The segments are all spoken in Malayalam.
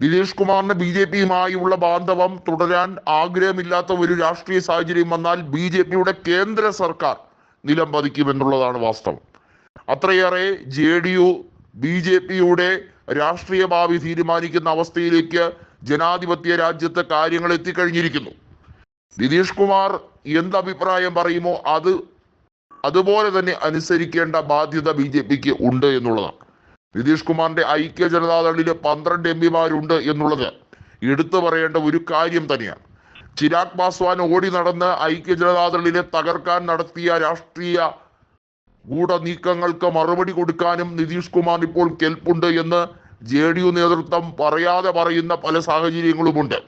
നിതീഷ് കുമാറിന് ബി ജെ പിയുമായുള്ള ബാന്ധവം തുടരാൻ ആഗ്രഹമില്ലാത്ത ഒരു രാഷ്ട്രീയ സാഹചര്യം വന്നാൽ ബി ജെ പിയുടെ കേന്ദ്ര സർക്കാർ നിലം പതിക്കുമെന്നുള്ളതാണ് വാസ്തവം. അത്രയേറെ J D U B J പിയുടെ രാഷ്ട്രീയ ഭാവി തീരുമാനിക്കുന്ന അവസ്ഥയിലേക്ക് ജനാധിപത്യ രാജ്യത്തെ കാര്യങ്ങൾ എത്തിക്കഴിഞ്ഞിരിക്കുന്നു. നിതീഷ് കുമാർ എന്ത് അഭിപ്രായം പറയുമോ അത് അതുപോലെ തന്നെ അനുസരിക്കേണ്ട ബാധ്യത ബി ജെ പിക്ക് ഉണ്ട് എന്നുള്ളതാണ്. നിതീഷ് കുമാറിന്റെ ഐക്യ ജനതാദളിൽ പന്ത്രണ്ട് എം പിമാരുണ്ട് എന്നുള്ളത് എടുത്തു പറയേണ്ട ഒരു കാര്യം തന്നെയാണ്. ചിരാഗ് പാസ്വാൻ ഓടി നടന്ന് ഐക്യ ജനതാദളിനെ തകർക്കാൻ നടത്തിയ രാഷ്ട്രീയ ഗൂഢനീക്കങ്ങൾക്ക് മറുപടി കൊടുക്കാനും നിതീഷ് കുമാർ ഇപ്പോൾ കെൽപ്പുണ്ട് എന്ന് ജെ ഡി യു നേതൃത്വം പറയാതെ പറയുന്ന പല സാഹചര്യങ്ങളുമുണ്ട്.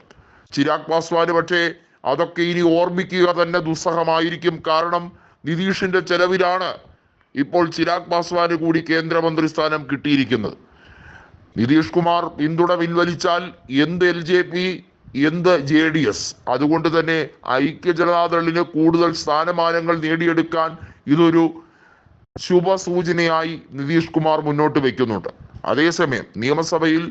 ചിരാഗ് പാസ്വാന് പക്ഷേ അതൊക്കെ ഇനി ഓർമ്മിക്കുക തന്നെ ദുസ്സഹമായിരിക്കും. കാരണം നിതീഷിന്റെ ചെലവിലാണ് ഇപ്പോൾ ചിരാഗ് പാസ്വാന് കൂടി കേന്ദ്രമന്ത്രി സ്ഥാനം കിട്ടിയിരിക്കുന്നത്. നിതീഷ് കുമാർ പിന്തുണ പിൻവലിച്ചാൽ എന്ത് എൽ ജെ പി എന്ത് ജെ ഡി എസ്? അതുകൊണ്ട് തന്നെ ഐക്യ ജനതാദളിന് കൂടുതൽ സ്ഥാനമാനങ്ങൾ നേടിയെടുക്കാൻ ഇതൊരു ശുഭസൂചനയായി നിതീഷ് കുമാർ മുന്നോട്ട് വെക്കുന്നുണ്ട്. അതേസമയം നിയമസഭയിൽ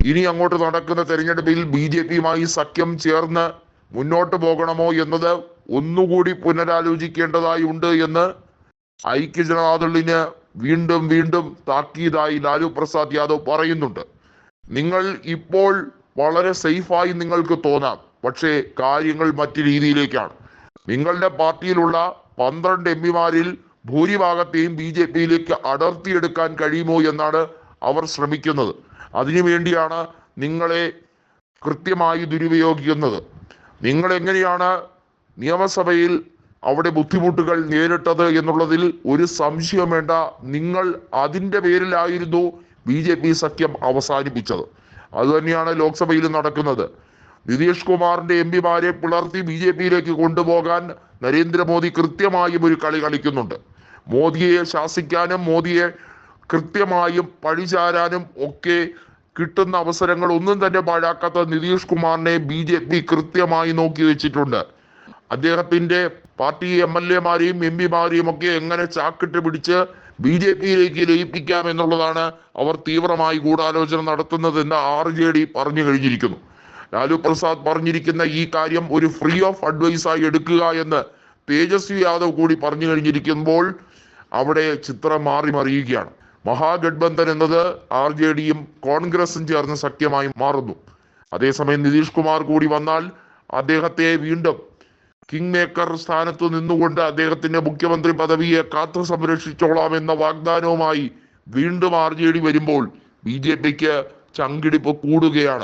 ഇനി അങ്ങോട്ട് നടക്കുന്ന തെരഞ്ഞെടുപ്പിൽ ബി ജെ പിയുമായി സഖ്യം ചേർന്ന് മുന്നോട്ട് പോകണമോ എന്നത് ഒന്നുകൂടി പുനരാലോചിക്കേണ്ടതായി ഉണ്ട് എന്ന് ഐക്യ ജനതാദളിന് വീണ്ടും വീണ്ടും താക്കീതായി ലാലു പ്രസാദ് യാദവ് പറയുന്നുണ്ട്. നിങ്ങൾ ഇപ്പോൾ വളരെ സേഫായി നിങ്ങൾക്ക് തോന്നാം പക്ഷേ കാര്യങ്ങൾ മറ്റു രീതിയിലേക്കാണ്. നിങ്ങളുടെ പാർട്ടിയിലുള്ള പന്ത്രണ്ട് എം പിമാരിൽ ഭൂരിഭാഗത്തെയും ബി ജെ പിയിലേക്ക് അടർത്തിയെടുക്കാൻ കഴിയുമോ എന്നാണ് അവർ ശ്രമിക്കുന്നത്. അതിനുവേണ്ടിയാണ് നിങ്ങളെ കൃത്യമായി ദുരുപയോഗിക്കുന്നത്. നിങ്ങൾ എങ്ങനെയാണ് നിയമസഭയിൽ അവിടെ ബുദ്ധിമുട്ടുകൾ നേരിട്ടത് എന്നുള്ളതിൽ ഒരു സംശയം വേണ്ട. നിങ്ങൾ അതിന്റെ പേരിലായിരുന്നു ബി ജെ പി സഖ്യം അവസാനിപ്പിച്ചത്. അതുതന്നെയാണ് ലോക്സഭയിൽ നടക്കുന്നത്. നിതീഷ് കുമാറിന്റെ എം പിമാരെ പിളർത്തി ബി ജെ പിയിലേക്ക് കൊണ്ടുപോകാൻ നരേന്ദ്രമോദി കൃത്യമായും ഒരു കളി കളിക്കുന്നുണ്ട്. മോദിയെ ശാസിക്കാനും മോദിയെ കൃത്യമായും പഴിചാരാനും ഒക്കെ കിട്ടുന്ന അവസരങ്ങൾ ഒന്നും തന്നെ പാഴാക്കാത്ത നിതീഷ് കുമാറിനെ ബി ജെ പി കൃത്യമായി നോക്കി വെച്ചിട്ടുണ്ട്. അദ്ദേഹത്തിന്റെ പാർട്ടി എം എൽ എമാരെയും എം പിമാരെയും ഒക്കെ എങ്ങനെ ചാക്കിട്ട് പിടിച്ച് ബി ജെ പിയിലേക്ക് ലയിപ്പിക്കാം എന്നുള്ളതാണ് അവർ തീവ്രമായി ഗൂഢാലോചന നടത്തുന്നതെന്ന് ആർ ജെ ഡി പറഞ്ഞു കഴിഞ്ഞിരിക്കുന്നു. ലാലു പ്രസാദ് പറഞ്ഞിരിക്കുന്ന ഈ കാര്യം ഒരു ഫ്രീ ഓഫ് അഡ്വൈസ് ആയി എടുക്കുക എന്ന് തേജസ്വി യാദവ് കൂടി പറഞ്ഞു കഴിഞ്ഞിരിക്കുമ്പോൾ അവിടെ ചിത്രം മാറി മറിയുകയാണ്. മഹാഗഡ്ബന്ധൻ എന്നത് ആർ ജെ ഡിയും കോൺഗ്രസും ചേർന്ന് സഖ്യമായി മാറുന്നു. അതേസമയം നിതീഷ് കുമാർ കൂടി വന്നാൽ അദ്ദേഹത്തെ വീണ്ടും കിങ് മേക്കർ സ്ഥാനത്ത് നിന്നുകൊണ്ട് അദ്ദേഹത്തിന്റെ മുഖ്യമന്ത്രി പദവിയെ കാത്തു സംരക്ഷിച്ചോളാം എന്ന വാഗ്ദാനവുമായി വീണ്ടും ആർ ജെ ഡി വരുമ്പോൾ ബി ജെ പിക്ക് ചങ്കിടിപ്പ് കൂടുകയാണ്.